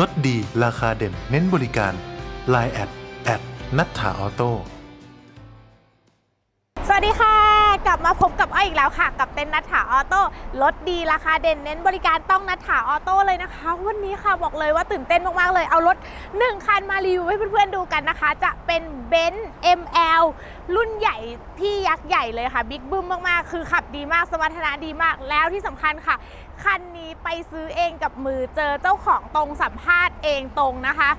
ลดดีราคาเด่น เน้นบริการ Line แอดแอดนัทธาออโต้สวัสดีค่ะ กลับมาพบกับอ้อยอีกแล้วค่ะ กับเต็นนัทถาออโต้ลดดีราคาเด่นเน้นบริการต้องนัทถาออโต้เลยนะคะ วันนี้ค่ะบอกเลยว่าตื่นเต้นมากๆเลย เอารถ 1 คันมารีวิวให้เพื่อนๆดูกันนะคะ จะเป็นเบนซ์ ML รุ่นใหญ่ที่ยักษ์ใหญ่เลยค่ะบิ๊กบึ้มมากๆ คือขับดีมากสมรรถนะดีมากแล้วที่สำคัญค่ะ คันนี้ไปซื้อเองกับมือเจอเจ้าของตรงสัมภาษณ์เองตรงนะคะ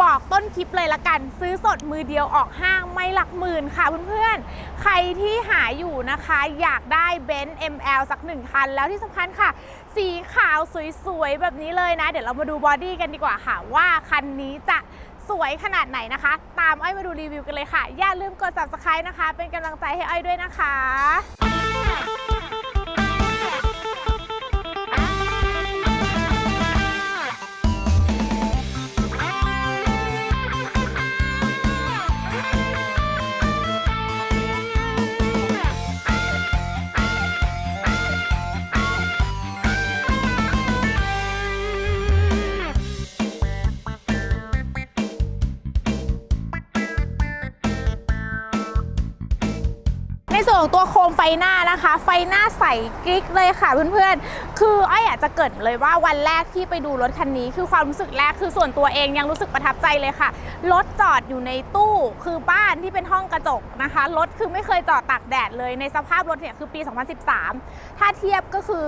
บอกต้นคลิปเลยละกัน ซื้อสดมือเดียวออกห้างไม่หลักหมื่นค่ะเพื่อนๆ ใครที่หาอยู่นะคะ อยากได้เบนซ์ ML สักหนึ่งคัน แล้วที่สำคัญค่ะ สีขาวสวยๆ แบบนี้เลยนะ เดี๋ยวเรามาดูบอดี้กันดีกว่าค่ะ ว่าคันนี้จะสวยขนาดไหนนะคะ ตามอ้อยมาดูรีวิวกันเลยค่ะ อย่าลืมกด subscribe นะคะ เป็นกำลังใจให้อ้อยด้วยนะคะ หน้านะคะ ไฟหน้าใสกริ๊กเลยค่ะเพื่อนๆ คืออ้อยอยากจะเกิดเลยว่าวันแรกที่ไปดูรถคันนี้ คือความรู้สึกแรกคือส่วนตัวเองยังรู้สึกประทับใจเลยค่ะ รถจอดอยู่ในตู้คือบ้านที่เป็นห้องกระจกนะคะ รถคือไม่เคยจอดตากแดดเลยในสภาพรถเนี่ยคือปี 2013 ถ้าเทียบก็คือ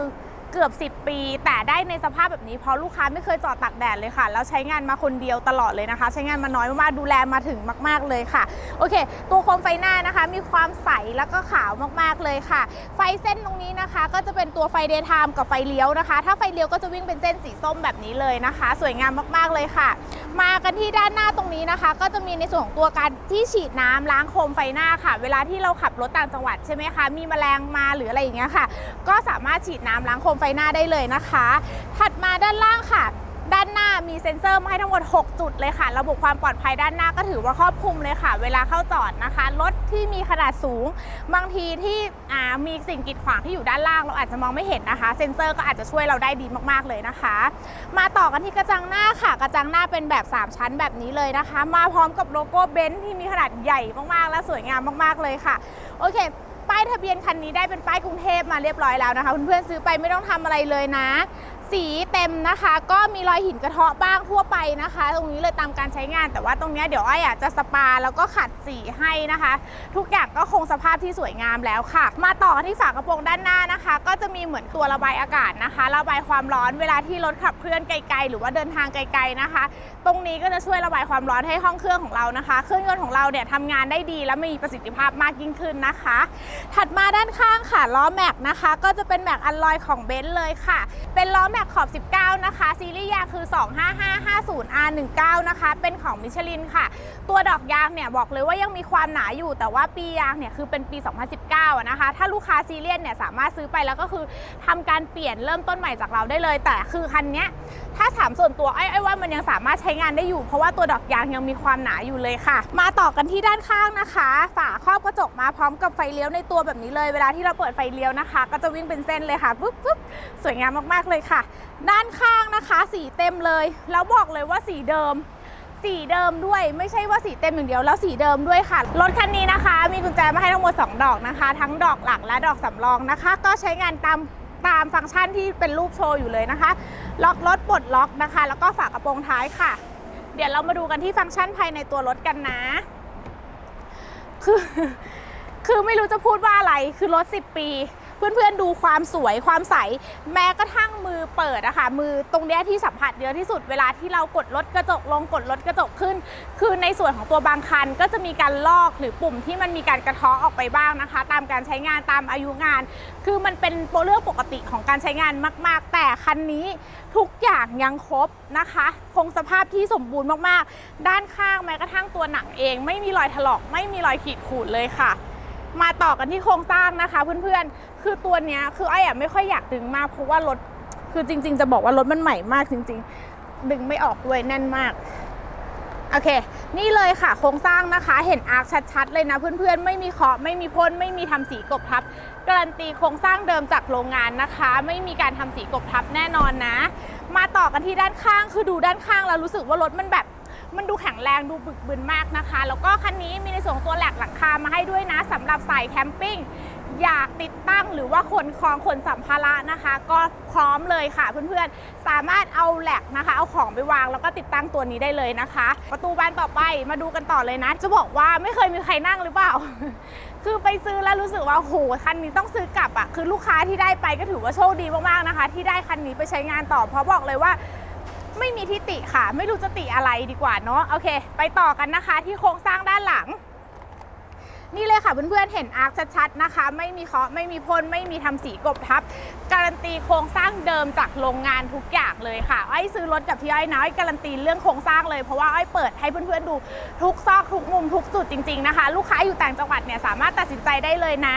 เกือบ 10 ปี แต่ได้ในสภาพแบบนี้เพราะลูกค้าไม่เคยจอดตากแดดเลยค่ะ แล้วใช้งานมาคนเดียวตลอดเลยนะคะ ใช้งานมาน้อยมากๆดูแลมาถึงมาก ๆเลยค่ะ โอเค ตัวโคมไฟหน้านะคะ มีความใสแล้วก็ขาวมากๆเลยค่ะ ไฟเส้นตรงนี้นะคะ ก็จะเป็นตัวไฟเดย์ไทม์กับไฟเลี้ยวนะคะ ถ้าไฟเลี้ยวก็จะวิ่งเป็นเส้นสีส้มแบบนี้เลยนะคะ สวยงามมากๆเลยค่ะ มากันที่ด้านหน้าตรงนี้นะคะ ก็จะมีในส่วนของตัวการที่ฉีดน้ำล้างโคมไฟหน้าค่ะ เวลาที่เราขับรถต่างจังหวัดใช่ไหมคะมีแมลงมาหรืออะไรอย่างเงี้ยค่ะ ก็สามารถฉีดน้ำล้างโคมไฟหน้าได้เลยนะคะ ถัดมาด้านล่างค่ะ ด้านหน้ามีเซ็นเซอร์มาให้ทั้งหมด 6 จุดเลยค่ะ ระบบความปลอดภัยด้านหน้าก็ถือว่าครอบคลุมเลยค่ะ เวลาเข้าจอดนะคะ รถที่มีขนาดสูง บางทีที่มีสิ่งกีดขวางที่อยู่ด้านล่างเราอาจจะมองไม่เห็นนะคะ เซ็นเซอร์ก็อาจจะช่วยเราได้ดีมากๆเลยนะคะ มาต่อกันที่กระจังหน้าค่ะ กระจังหน้าเป็นแบบ 3 ชั้นแบบนี้เลยนะคะ มาพร้อมกับโลโก้เบนซ์ที่มีขนาดใหญ่มากๆ และสวยงามมากๆเลยค่ะ โอเคายทะเบียนคันนี้ได้เป็นป้ายกรุงเทพมาเรียบร้อยแล้วนะคะเพื่อนๆซื้อไปไม่ต้องทำอะไรเลยนะ สีเต็มนะคะ ก็มีรอยหินกระเทาะบ้างทั่วไปนะคะ ตรงนี้เลยตามการใช้งาน แต่ว่าตรงนี้เดี๋ยวอ้อยจะสปาแล้วก็ขัดสีให้นะคะ ทุกอย่างก็คงสภาพที่สวยงามแล้วค่ะ มาต่อที่ฝากระโปรงด้านหน้านะคะ ก็จะมีเหมือนตัวระบายอากาศนะคะ ระบายความร้อนเวลาที่รถขับเคลื่อนไกล ๆ หรือว่าเดินทางไกล ๆนะคะ ตรงนี้ก็จะช่วยระบายความร้อนให้ห้องเครื่องของเรานะคะ เครื่องยนต์ของเราเนี่ยทำงานได้ดี และมีประสิทธิภาพมากยิ่งขึ้นนะคะ ถัดมาด้านข้างค่ะล้อแม็กนะคะ ก็จะเป็นแม็กอัลลอยของเบนซ์เลยค่ะ เป็นล้อแม็กขอบ 19 นะคะ ซีรีส์ยางคือ 25550R19 นะคะ เป็นของมิชลินค่ะ ตัวดอกยางเนี่ยบอกเลยว่ายังมีความหนาอยู่ แต่ว่าปียางเนี่ยคือเป็นปี 2019 นะคะ ถ้าลูกค้าซีเรียสเนี่ยสามารถซื้อไปแล้วก็คือทำการเปลี่ยนเริ่มต้นใหม่จากเราได้เลย แต่คือคันเนี้ย ถ้าถามส่วนตัวไอ้ไอ้ว่ามันยังสามารถใช้งานได้อยู่ เพราะว่าตัวดอกยางยังมีความหนาอยู่เลยค่ะ มาต่อกันที่ด้านข้างนะคะ ฝาครอบกระจกมาพร้อมกับไฟเลี้ยวในตัวแบบนี้เลย เวลาที่เราเปิดไฟเลี้ยวนะคะ ก็จะวิ่งเป็นเส้นเลยค่ะปุ๊บปุ๊บสวยงามมากๆเลยค่ะ ด้านข้างนะคะ สีเต็มเลย แล้วบอกเลยว่าสีเดิมสีเดิมด้วยไม่ใช่ว่าสีเต็มอย่างเดียวแล้วสีเดิมด้วยค่ะ รถคันนี้นะคะ มีกุญแจมาให้ทั้งหมด 2 ดอกนะคะ ทั้งดอกหลักและดอกสำรองนะคะ ก็ใช้งานตาม ตามฟังก์ชันที่เป็นรูปโชว์อยู่เลยนะคะ ล็อกรถปลดล็อกนะคะ แล้วก็ฝากระโปรงท้ายค่ะ เดี๋ยวเรามาดูกันที่ฟังก์ชันภายในตัวรถกันนะ คือ คือไม่รู้จะพูดว่าอะไร คือรถ 10 ปี เพื่อนๆดูความสวยความใส แม้กระทั่งมือเปิดอะค่ะมือตรงเนี้ยที่สัมผัสเยอะที่สุดเวลาที่เรากดรถกระจกลงกดรถกระจกขึ้น คือในส่วนของตัวบางคันก็จะมีการลอกหรือปุ่มที่มันมีการกระเทาะออกไปบ้างนะคะ ตามการใช้งานตามอายุงาน คือมันเป็นเรื่องปกติของการใช้งานมาก ๆ แต่คันนี้ทุกอย่างยังครบนะคะ คงสภาพที่สมบูรณ์มากๆ ด้านข้างแม้กระทั่งตัวหนังเอง ไม่มีรอยถลอกไม่มีรอยขีดข่วนเลยค่ะ มาต่อกันที่โครงสร้างนะคะเพื่อนๆ คือตัวเนี้ยคือไอ้อะไม่ค่อยอยากดึงมากเพราะว่ารถคือจริง ๆ จะบอกว่ารถมันใหม่มากจริง ๆ ดึงไม่ออกด้วยแน่นมากโอเค นี่เลยค่ะโครงสร้างนะคะ เห็นอาร์คชัดๆเลยนะเพื่อนๆ ไม่มีเคาะไม่มีพ่นไม่มีทำสีกบทับ การันตีโครงสร้างเดิมจากโรงงานนะคะ ไม่มีการทำสีกบทับแน่นอนนะ มาต่อกันที่ด้านข้างคือดูด้านข้างแล้วรู้สึกว่ารถมันแบบ มันดูแข็งแรงดูบึกบึนมากนะคะ แล้วก็คันนี้มีในส่วนตัวแหลกหลังคามาให้ด้วยนะสำหรับสายแคมปิ้งอยากติดตั้งหรือว่าขนของขนสัมภาระนะคะ ก็พร้อมเลยค่ะเพื่อนๆ สามารถเอาแหลกนะคะ เอาของไปวางแล้วก็ติดตั้งตัวนี้ได้เลยนะคะ ประตูบานต่อไปมาดูกันต่อเลยนะ จะบอกว่าไม่เคยมีใครนั่งหรือเปล่า คือไปซื้อแล้วรู้สึกว่าโหคันนี้ต้องซื้อกลับอะ่ะคือลูกค้าที่ได้ไปก็ถือว่าโชคดีมากๆนะคะ ที่ได้คันนี้ไปใช้งานต่อเพราะบอกเลยว่า ไม่มีที่ติค่ะ ไม่รู้จะติอะไรดีกว่าเนาะโอเค ไปต่อกันนะคะที่โครงสร้างด้านหลัง นี่เลยค่ะเพื่อนๆเห็นอาร์คชัดๆนะคะ ไม่มีเคาะไม่มีพ่นไม่มีทำสีกบทับ การันตีโครงสร้างเดิมจากโรงงานทุกอย่างเลยค่ะอ้อซื้อรถกับพี่ไอ้นะอ้อยการันตีเรื่องโครงสร้างเลยเพราะว่าไอ้เปิดให้เพื่อนๆดูทุกซอกทุกมุมทุกจุดจริง ๆนะคะ ลูกค้าอยู่ต่างจังหวัดเนี่ยสามารถตัดสินใจได้เลยนะ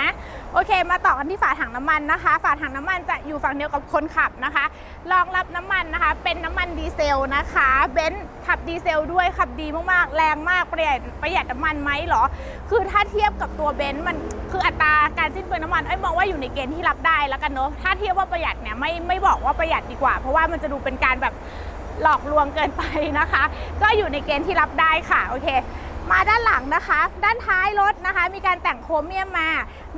โอเค มาต่อกันที่ฝาถังน้ำมันนะคะ ฝาถังน้ำมันจะอยู่ฝั่งเดียวกับคนขับนะคะรองรับน้ำมันนะคะ เป็นน้ำมันดีเซลนะคะเบนซ์ขับดีเซลด้วยขับดีมากๆ แรงมากประหยัดประหยัดน้ำมันไหมเหรอ คือถ้าเทียบกับตัวเบนซ์มันคืออัตราการสิ้นเปลืองน้ำมันไอ้มองว่าอยู่ในเกณฑ์ที่รับได้แล้วกันเนอะถ้าเทียบว่าประหยัดเนี่ยไม่ไม่บอกว่าประหยัดดีกว่า เพราะว่ามันจะดูเป็นการแบบหลอกลวงเกินไปนะคะ ก็อยู่ในเกณฑ์ที่รับได้ค่ะโอเค มาด้านหลังนะคะ ด้านท้ายรถนะคะ มีการแต่งโครเมียมมา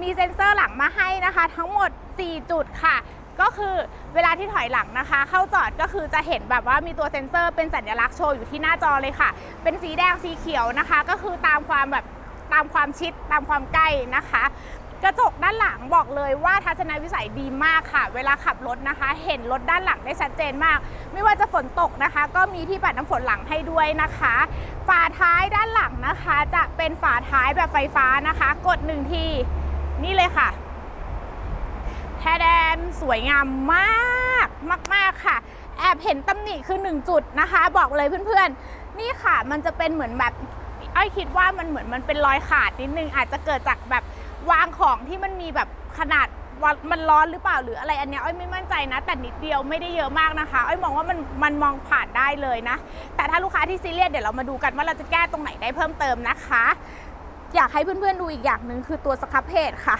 มีเซ็นเซอร์หลังมาให้นะคะ ทั้งหมด 4 จุดค่ะ ก็คือเวลาที่ถอยหลังนะคะ เข้าจอดก็คือจะเห็นแบบว่ามีตัวเซ็นเซอร์เป็นสัญลักษณ์โชว์อยู่ที่หน้าจอเลยค่ะ เป็นสีแดงสีเขียวนะคะ ก็คือตามความแบบตามความชิดตามความใกล้นะคะ กระจกด้านหลังบอกเลยว่าทัศนวิสัยดีมากค่ะ เวลาขับรถนะคะ เห็นรถด้านหลังได้ชัดเจนมาก ไม่ว่าจะฝนตกนะคะ ก็มีที่ปัดน้ำฝนหลังให้ด้วยนะคะ ฝาท้ายด้านหลังนะคะ จะเป็นฝาท้ายแบบไฟฟ้านะคะ กดหนึ่งทีนี่เลยค่ะแทแดนสวยงามมากมาก ๆ ค่ะ แอบเห็นตำหนิคือ 1 จุดนะคะ บอกเลยเพื่อนๆ นี่ค่ะมันจะเป็นเหมือนแบบอ้อยคิดว่ามันเหมือนมันเป็นรอยขาดนิดนึงอาจจะเกิดจากแบบ วางของที่มันมีแบบขนาดมันร้อนหรือเปล่าหรืออะไรอันเนี้ยอ้อยไม่มั่นใจนะ แต่นิดเดียวไม่ได้เยอะมากนะคะอ้อยมองว่ามันมันมองผ่านได้เลยนะ แต่ถ้าลูกค้าที่ซีเรียสเดี๋ยวเรามาดูกันว่าเราจะแก้ตรงไหนได้เพิ่มเติมนะคะ อยากให้เพื่อนๆดูอีกอย่างหนึ่งคือตัวสครับเพจค่ะ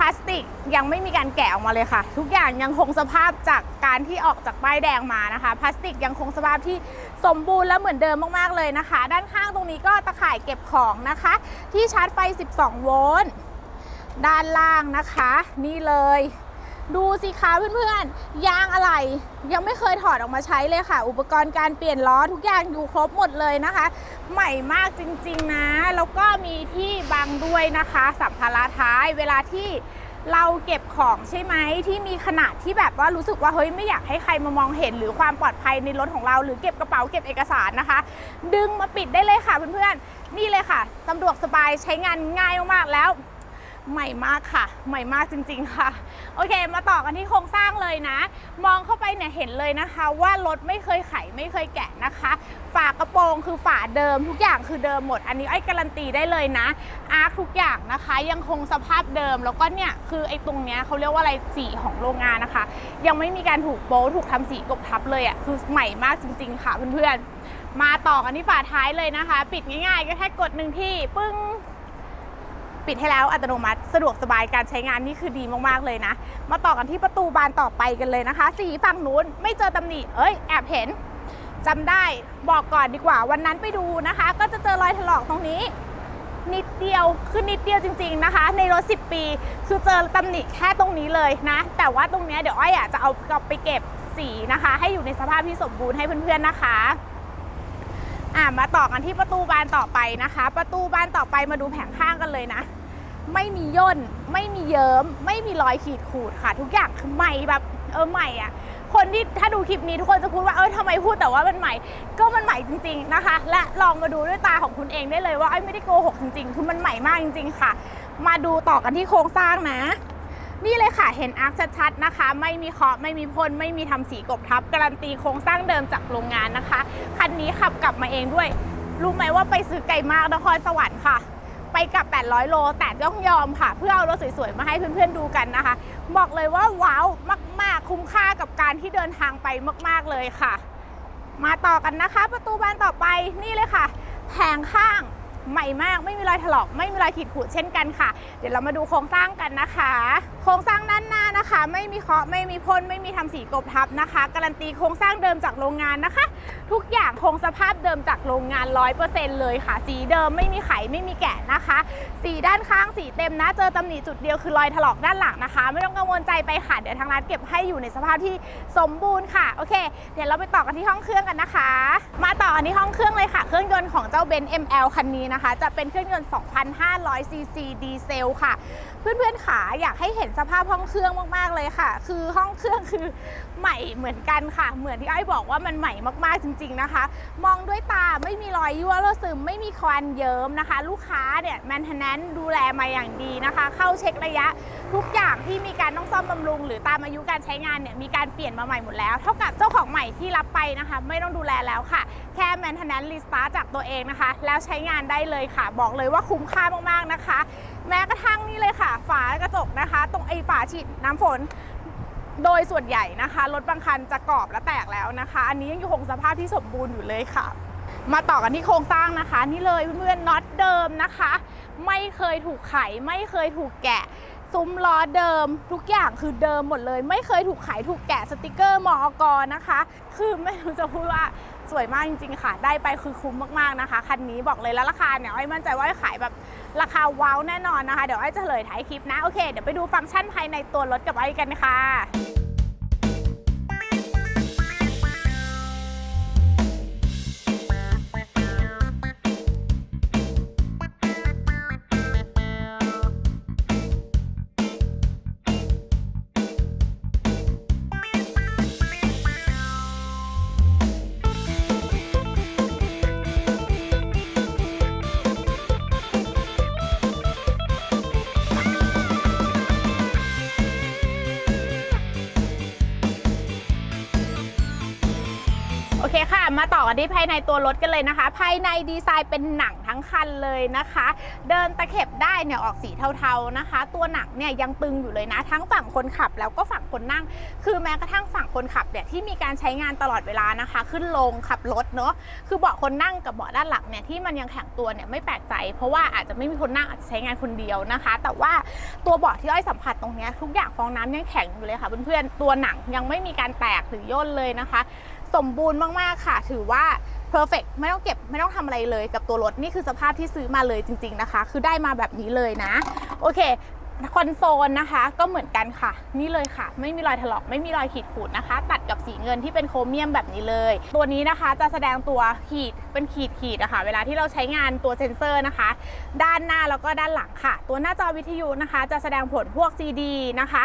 พลาสติกยังไม่มีการแกะออกมาเลยค่ะ ทุกอย่างยังคงสภาพจากการที่ออกจากป้ายแดงมานะคะ พลาสติกยังคงสภาพที่สมบูรณ์และเหมือนเดิมมากๆเลยนะคะ ด้านข้างตรงนี้ก็ตะข่ายเก็บของนะคะ ที่ชาร์จไฟ 12 โวลต์ด้านล่างนะคะ นี่เลย ดูสิคะเพื่อนๆ ยางอะไรยังไม่เคยถอดออกมาใช้เลยค่ะ อุปกรณ์การเปลี่ยนล้อทุกอย่างอยู่ครบหมดเลยนะคะ ใหม่มากจริงๆนะ แล้วก็มีที่บังด้วยนะคะ สัมภาระท้ายเวลาที่เราเก็บของใช่ไหมที่มีขนาดที่แบบว่ารู้สึกว่าเฮ้ยไม่อยากให้ใครมามองเห็นหรือความปลอดภัยในรถของเรา หรือเก็บกระเป๋าเก็บเอกสารนะคะ ดึงมาปิดได้เลยค่ะเพื่อนๆนี่เลยค่ะสะดวกสบายใช้งานง่ายมากๆแล้ว ใหม่มากค่ะ ใหม่มากจริง ๆ ค่ะ โอเค มาต่อกันที่โครงสร้างเลยนะ มองเข้าไปเนี่ยเห็นเลยนะคะ ว่ารถไม่เคยไขไม่เคยแกะนะคะ ฝากระโปรงคือฝาเดิม ทุกอย่างคือเดิมหมด อันนี้ไอ้การันตีได้เลยนะ อาร์คทุกอย่างนะคะ ยังคงสภาพเดิม แล้วก็เนี่ยคือไอ้ตรงเนี้ยเขาเรียกว่าอะไรสีของโรงงานนะคะ ยังไม่มีการถูกโป๊ถูกทำสีกบทับเลยอะ่ะ คือใหม่มากจริง ๆ ค่ะเพื่อนๆ มาต่อกันที่ฝาท้ายเลยนะคะ ปิดง่ายๆก็แค่กดหนึ่งที่ปึ้ง ปิดให้แล้วอัตโนมัติ สะดวกสบายการใช้งานนี่คือดีมากๆเลยนะ มาต่อกันที่ประตูบานต่อไปกันเลยนะคะ สีฝั่งนู้นไม่เจอตำหนิ เอ้ยแอบเห็นจำได้บอกก่อนดีกว่า วันนั้นไปดูนะคะ ก็จะเจอรอยถลอกตรงนี้ นิดเดียวคือนิดเดียวจริง ๆนะคะ ในรถ 10 ปี คือเจอตำหนิแค่ตรงนี้เลยนะ แต่ว่าตรงนี้เดี๋ยวอ้อยอะจะเอากลับไปเก็บสีนะคะ ให้อยู่ในสภาพที่สมบูรณ์ให้เพื่อนๆนะคะอะมาต่อกันที่ประตูบานต่อไปนะคะ ประตูบานต่อไปมาดูแผงข้างกันเลยนะ ไม่มีย่น ไม่มีเยิ้ม ไม่มีรอยขีดขูดค่ะ ทุกอย่างคือใหม่แบบเออใหม่อะ่ะคนที่ถ้าดูคลิปนี้ทุกคนจะพูดว่าเออทำไมพูดแต่ว่ามันใหม่ ก็มันใหม่จริง ๆนะคะ และลองมาดูด้วยตาของคุณเองได้เลยว่าไอ้ไม่ได้โกหกจริงๆคือมันใหม่มากจริง ๆ ค่ะ มาดูต่อกันที่โครงสร้างนะ นี่เลยค่ะเห็นอาร์คชัดๆนะคะ ไม่มีเคาะไม่มีพ่นไม่มีทำสีกบทับ การันตีโครงสร้างเดิมจากโรงงานนะคะคันนี้ขับกลับมาเองด้วยรู้ไหมว่าไปซื้อไก่มากนครสวรรค์ค่ะ ไปกลับ 800 โล แต่ต้องยอมค่ะ เพื่อเอารถสวยๆ มาให้เพื่อนๆดูกันนะคะ บอกเลยว่าว้าวมาก ๆ คุ้มค่ากับการที่เดินทางไปมากๆเลยค่ะ มาต่อกันนะคะ ประตูบานต่อไปนี่เลยค่ะ แผงข้าง ใหม่มาก ไม่มีรอยถลอก ไม่มีรอยขีดข่วนเช่นกันค่ะ เดี๋ยวเรามาดูโครงสร้างกันนะคะ โครงสร้างด้านหน้านะคะ ไม่มีเคาะไม่มีพ่นไม่มีทำสีกบทับนะคะ การันตีโครงสร้างเดิมจากโรงงานนะคะ ทุกอย่างคงสภาพเดิมจากโรงงาน 100%เลยค่ะ สีเดิมไม่มีไขไม่มีแกะนะคะ สีด้านข้างสีเต็มนะ เจอตำหนิจุดเดียวคือรอยถลอกด้านหลังนะคะ ไม่ต้องกังวลใจไปค่ะ เดี๋ยวทางร้านเก็บให้อยู่ในสภาพที่สมบูรณ์ค่ะ โอเค เดี๋ยวเราไปต่อกันที่ห้องเครื่องกันนะคะ มาต่อกันที่ห้องเครื่องเลยค่ะ เครื่องยนต์ของเจ้าเบนซ์ ML คันนี้นะคะจะเป็นเครื่องยนต์ 2,500 ซีซีดีเซลค่ะเพื่อนๆขาอยากให้เห็นสภาพห้องเครื่องมากๆเลยค่ะ คือห้องเครื่องคือใหม่เหมือนกันค่ะ เหมือนที่ไอ้บอกว่ามันใหม่มากๆจริง ๆนะคะ มองด้วยตาไม่มีรอยยั่วรั่วซึมไม่มีควันเยิ้มนะคะ ลูกค้าเนี่ยแมนเทนแนนดูแลมาอย่างดีนะคะ เข้าเช็คระยะทุกอย่างที่มีการต้องซ่อมบำรุง หรือตามอายุการใช้งานเนี่ยมีการเปลี่ยนมาใหม่หมดแล้ว เท่ากับเจ้าของใหม่ที่รับไปนะคะ ไม่ต้องดูแลแล้วค่ะ แค่แมนเทนแนนรีสตาร์จากตัวเองนะคะ แล้วใช้งานได้เลยค่ะ บอกเลยว่าคุ้มค่ามากๆนะคะ แม้กระทั่งนี่เลยค่ะ ฝากระจกนะคะ ตรงไอ้ฝาฉีดน้ำฝน โดยส่วนใหญ่นะคะรถบางคันจะกรอบและแตกแล้วนะคะ อันนี้ยังอยู่คงสภาพที่สมบูรณ์อยู่เลยค่ะ มาต่อกันที่โครงสร้างนะคะ นี่เลยเพื่อนๆน็อตเดิมนะคะ ไม่เคยถูกไขไม่เคยถูกแกะซุ้มล้อเดิมทุกอย่างคือเดิมหมดเลย ไม่เคยถูกไขถูกแกะสติกเกอร์มอกนะคะ คือไม่รู้จะพูดว่าสวยมากจริงๆค่ะ ได้ไปคือคุ้มมากๆนะคะ คันนี้บอกเลยแล้วราคาเนี่ยไอ้มั่นใจว่าขายแบบ ราคาว้าวแน่นอนนะคะ เดี๋ยวอ้อจะเฉลยท้ายคลิปนะ โอเค เดี๋ยวไปดูฟังก์ชันภายในตัวรถกับอ้อกันค่ะ มาต่อกันที่ภายในตัวรถกันเลยนะคะ ภายในดีไซน์เป็นหนังทั้งคันเลยนะคะ เดินตะเข็บได้เนี่ยออกสีเทาๆนะคะ ตัวหนังเนี่ยยังตึงอยู่เลยนะ ทั้งฝั่งคนขับแล้วก็ฝั่งคนนั่ง คือแม้กระทั่งฝั่งคนขับเนี่ยที่มีการใช้งานตลอดเวลานะคะ ขึ้นลงขับรถเนาะคือเบาะคนนั่งกับเบาะด้านหลังเนี่ยที่มันยังแข็งตัวเนี่ยไม่แปลกใจ เพราะว่าอาจจะไม่มีคนนั่งอาจจะใช้งานคนเดียวนะคะ แต่ว่าตัวเบาะที่อ้อยสัมผัสตรงนี้ทุกอย่างฟองน้ำยังแข็งอยู่เลยค่ะเพื่อนๆตัวหนังยังไม่มีการแตกหรือย่นเลยนะคะ สมบูรณ์มากๆค่ะ ถือว่า perfect ไม่ต้องเก็บไม่ต้องทำอะไรเลยกับตัวรถ นี่คือสภาพที่ซื้อมาเลยจริง ๆนะคะ คือได้มาแบบนี้เลยนะ โอเคคอนโซลนะคะก็เหมือนกันค่ะ นี่เลยค่ะ ไม่มีรอยถลอกไม่มีรอยขีดข่วนนะคะ ตัดกับสีเงินที่เป็นโครเมียมแบบนี้เลย ตัวนี้นะคะจะแสดงตัวขีดเป็นขีดขีดนะคะเวลาที่เราใช้งานตัวเซ็นเซอร์นะคะ ด้านหน้าแล้วก็ด้านหลังค่ะ ตัวหน้าจอวิทยุนะคะ จะแสดงผลพวก CD นะคะ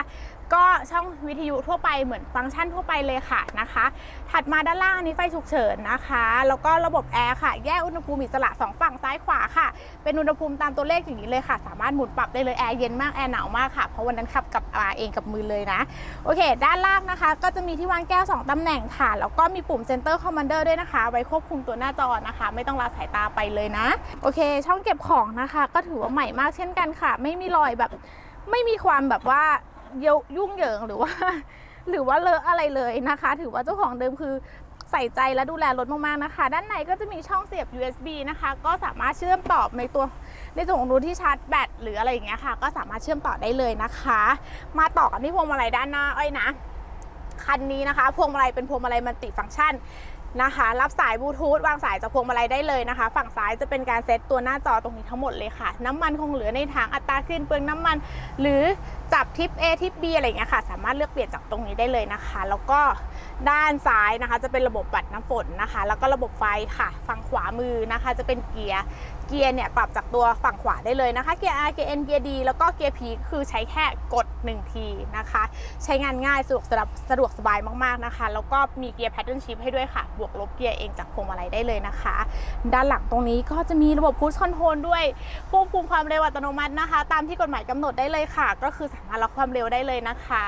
ก็ช่องวิทยุทั่วไปเหมือนฟังก์ชันทั่วไปเลยค่ะนะคะ ถัดมาด้านล่างอันนี้ไฟฉุกเฉินนะคะ แล้วก็ระบบแอร์ค่ะ แยกอุณหภูมิอิสระสองฝั่งซ้ายขวาค่ะ เป็นอุณหภูมิตามตัวเลขอย่างนี้เลยค่ะ สามารถหมุนปรับได้เลยแอร์เย็นมากแอร์หนาวมากค่ะ เพราะวันนั้นขับกับอาเองกับมือเลยนะ โอเค ด้านล่างนะคะ ก็จะมีที่วางแก้ว 2 ตำแหน่งค่ะ แล้วก็มีปุ่ม Center Commander ด้วยนะคะ ไว้ควบคุมตัวหน้าจอนะคะ ไม่ต้องละสายตาไปเลยนะ โอเค ช่องเก็บของนะคะ ก็ถือว่าใหม่มากเช่นกันค่ะ ไม่มีรอยแบบไม่มีความแบบว่า ยอะยุ่งเหยิงหรือว่า หรือว่าเลอะอะไรเลยนะคะ ถือว่าเจ้าของเดิมคือใส่ใจและดูแลรถมากๆนะคะ ด้านในก็จะมีช่องเสียบ USB นะคะ ก็สามารถเชื่อมต่อในตัวในส่วนของรูที่ชาร์จแบตหรืออะไรอย่างเงี้ยค่ะ ก็สามารถเชื่อมต่อได้เลยนะคะ มาต่อกันที่พวงมาลัยด้านหน้าอ้อยนะคันนี้นะคะ พวงมาลัยเป็นพวงมาลัยมัลติฟังก์ชัน นะคะ รับสายบลูทูธวางสายจากพวงมาลัยได้เลยนะคะ ฝั่งซ้ายจะเป็นการเซตตัวหน้าจอตรงนี้ทั้งหมดเลยค่ะ น้ำมันคงเหลือในถังอัตราขึ้นเปลืองน้ำมัน หรือจับทิป A ทิป B อะไรอย่างเงี้ยค่ะ สามารถเลือกเปลี่ยนจากตรงนี้ได้เลยนะคะ แล้วก็ด้านซ้ายนะคะ จะเป็นระบบปัดน้ำฝนนะคะ แล้วก็ระบบไฟค่ะ ฝั่งขวามือนะคะ จะเป็นเกียร์ เกียร์เนี่ยปรับจากตัวฝั่งขวาได้เลยนะคะ เกียร์ R เกียร์ N เกียร์ D แล้วก็เกียร์ P คือใช้แค่กด 1 ทีนะคะ ใช้งานง่ายสะดวกสบายสะดวกสบายมากๆนะคะ แล้วก็มีเกียร์ Pattern Shift ให้ด้วยค่ะ บวกลบเกียร์เองจากพวงมาลัยได้เลยนะคะ ด้านหลังตรงนี้ก็จะมีระบบ Push Control ด้วยควบคุมความเร็วอัตโนมัตินะคะ ตามที่กฎหมายกำหนดได้เลยค่ะ ก็คือสามารถล็อกความเร็วได้เลยนะคะ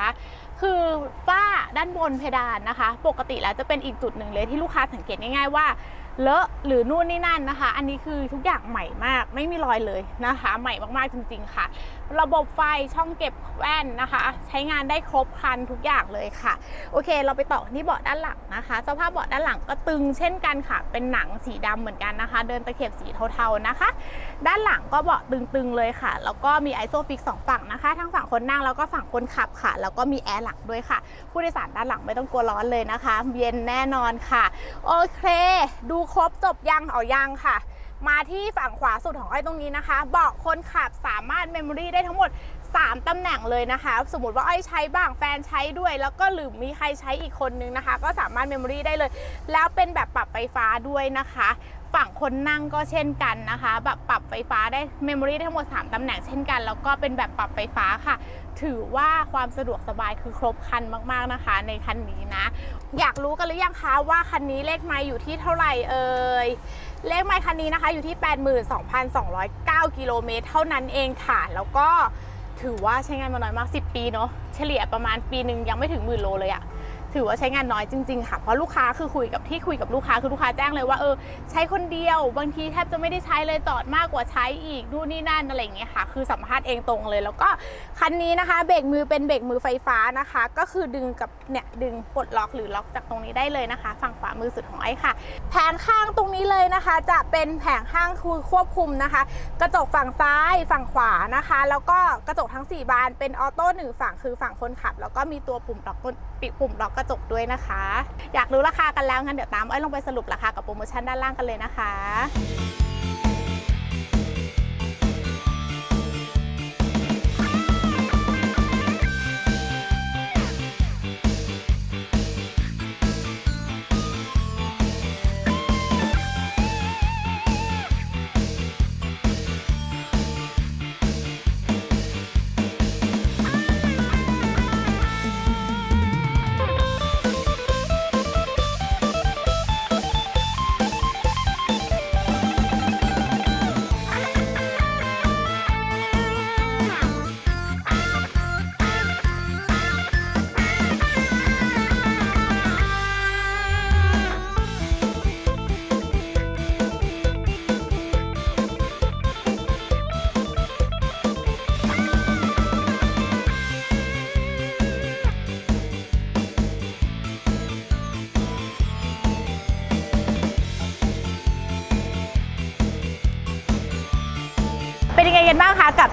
คือฝ้าด้านบนเพดานนะคะ ปกติแล้วจะเป็นอีกจุดหนึ่งเลยที่ลูกค้าสังเกตง่าย ๆ ว่า เลอะหรือนู่นนี่นั่นนะคะ อันนี้คือทุกอย่างใหม่มาก ไม่มีรอยเลยนะคะ ใหม่มากๆจริง ๆ ค่ะ ระบบไฟช่องเก็บแว่นนะคะ ใช้งานได้ครบครันทุกอย่างเลยค่ะ โอเค เราไปต่อที่เบาะด้านหลังนะคะ สภาพเบาะด้านหลังก็ตึงเช่นกันค่ะ เป็นหนังสีดำเหมือนกันนะคะ เดินตะเข็บสีเทาๆนะคะ ด้านหลังก็เบาะตึงๆเลยค่ะ แล้วก็มีไอโซฟิกสองฝั่งนะคะ ทั้งฝั่งคนนั่งแล้วก็ฝั่งคนขับค่ะ แล้วก็มีแอร์หลังด้วยค่ะ ผู้โดยสารด้านหลังไม่ต้องกลัวร้อนเลยนะคะ เย็นแน่นอนค่ะ โอเค ดูครบจบยังเอายังค่ะ มาที่ฝั่งขวาสุดของอ้อยตรงนี้นะคะเบาะคนขับสามารถเมมโมรีได้ทั้งหมด 3ตำแหน่งเลยนะคะ สมมติว่าอ้อยใช้บ้างแฟนใช้ด้วย แล้วก็หรือมีใครใช้อีกคนนึงนะคะ ก็สามารถเมมโมรีได้เลย แล้วเป็นแบบปรับไฟฟ้าด้วยนะคะ ฝั่งคนนั่งก็เช่นกันนะคะแบบปรับไฟฟ้าได้เมมโมรีได้ทั้งหมด 3 ตำแหน่งเช่นกัน แล้วก็เป็นแบบปรับไฟฟ้าค่ะ ถือว่าความสะดวกสบายคือครบคันมากๆนะคะ ในคันนี้นะ อยากรู้กันหรือยังคะว่าคันนี้เลขไมล์อยู่ที่เท่าไหร่เอ่ยเลขไมล์คันนี้นะคะอยู่ที่ 82,209 กิโลเมตรเท่านั้นเองค่ะ แล้วก็ถือว่าใช้งานมาน้อยมาก 10 ปีเนาะเฉลี่ยประมาณปีหนึ่งยังไม่ถึงหมื่นโลเลยอะ ถือว่าใช้งานน้อยจริงๆค่ะเพราะลูกค้าคือคุยกับที่คุยกับลูกค้าคือลูกค้าแจ้งเลยว่าเออใช้คนเดียว บางทีแทบจะไม่ได้ใช้เลยจอดมากกว่าใช้อีกนู่นนี่นั่นอะไรอย่างเงี้ยค่ะ คือสัมภาษณ์เองตรงเลย แล้วก็คันนี้นะคะเบรกมือเป็นเบรกมือไฟฟ้านะคะ ก็คือดึงกับเนี่ยดึงปลดล็อกหรือล็อกจากตรงนี้ได้เลยนะคะ ฝั่งขวามือสุดของไอ้ค่ะ แผงข้างตรงนี้เลยนะคะ จะเป็นแผงข้างคือควบคุมนะคะ กระจกฝั่งซ้ายฝั่งขวานะคะ แล้วก็กระจกทั้ง 4 บานเป็นออโต้หนึ่งฝั่งคือฝั่งคนขับ แล้วก็มีตัวปุ่มล็อกปิดปุ่มล็อกกระจกด้วยนะคะ อยากรู้ราคากันแล้วงั้นเดี๋ยวตามอ้อยลงไปสรุปราคากับโปรโมชั่นด้านล่างกันเลยนะคะ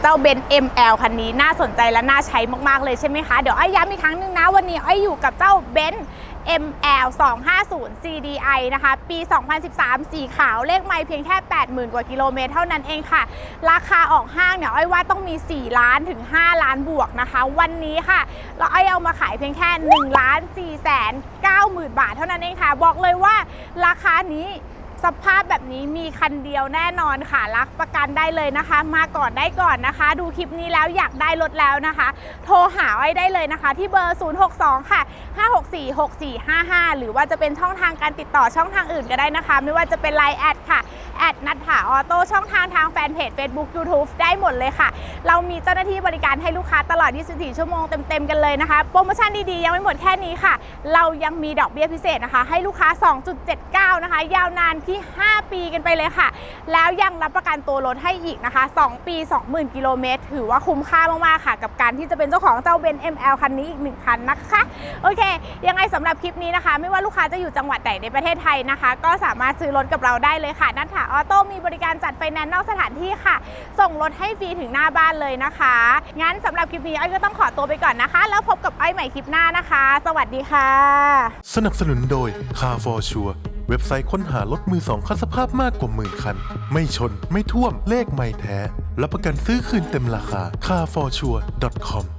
เจ้าเบน ML คันนี้น่าสนใจและน่าใช้มาก ๆ เลยใช่ไหมคะ เดี๋ยวอ้อยย้ำอีกครั้งหนึงนะ วันนี้อ้อยอยู่กับเจ้าเบน ML 250 CDI นะคะ ปี 2013 สีขาวเลขไม่เพียงแค่ 80,000 กว่ากิโลเมตรเท่านั้นเองค่ะ ราคาออกห้างเนี่ย อ้อยว่าต้องมี 4 ล้านถึง 5 ล้านบวกนะคะ วันนี้ค่ะ เราอ้อยเอามาขายเพียงแค่1ล้าน4แสน9หมื่นบาทเท่านั้นเองค่ะ บอกเลยว่าราคานี้ สภาพแบบนี้มีคันเดียวแน่นอนค่ะรับประกันได้เลยนะคะ มาก่อนได้ก่อนนะคะ ดูคลิปนี้แล้วอยากได้รถแล้วนะคะ โทรหาไว้ได้เลยนะคะ ที่เบอร์ 062 ค่ะ 564 6455 หรือว่าจะเป็นช่องทางการติดต่อช่องทางอื่นก็ได้นะคะ ไม่ว่าจะเป็น Line แอดค่ะแอดนัทถาออโต้ช่องทางทางแฟนเพจ Facebook YouTube ได้หมดเลยค่ะ เรามีเจ้าหน้าที่บริการให้ลูกค้าตลอด 24 ชั่วโมงเต็ม ๆ กันเลยนะคะ โปรโมชั่นดีๆ ยังไม่หมดแค่นี้ค่ะ เรายังมีดอกเบี้ยพิเศษนะคะ ให้ลูกค้า 2.79 นะคะ ยาวนานที่5 ปีกันไปเลยค่ะ แล้วยังรับประกันตัวรถให้อีกนะคะ 2 ปี 20,000 กิโลเมตร ถือว่าคุ้มค่ามากๆค่ะ กับการที่จะเป็นเจ้าของเจ้าเบน ML คันนี้อีกหนึ่งคันนะคะโอเค ยังไงสำหรับคลิปนี้นะคะ ไม่ว่าลูกค้าจะอยู่จังหวัดไหนในประเทศไทยนะคะ ก็สามารถซื้อรถกับเราได้เลยค่ะนัทถาออโต้มีบริการจัดไฟแนนซ์นอกสถานที่ค่ะ ส่งรถให้ฟรีถึงหน้าบ้านเลยนะคะ งั้นสำหรับคลิปนี้อ้อยก็ต้องขอตัวไปก่อนนะคะ แล้วพบกับอ้อยใหม่คลิปหน้านะคะ สวัสดีค่ะ สนับสนุนโดย Car for Sure เว็บไซต์ค้นหารถมือสองคันสภาพมากกว่าหมื่นคัน ไม่ชน ไม่ท่วม เลขไม่แท้ รับประกันซื้อคืนเต็มราคา carforsure.com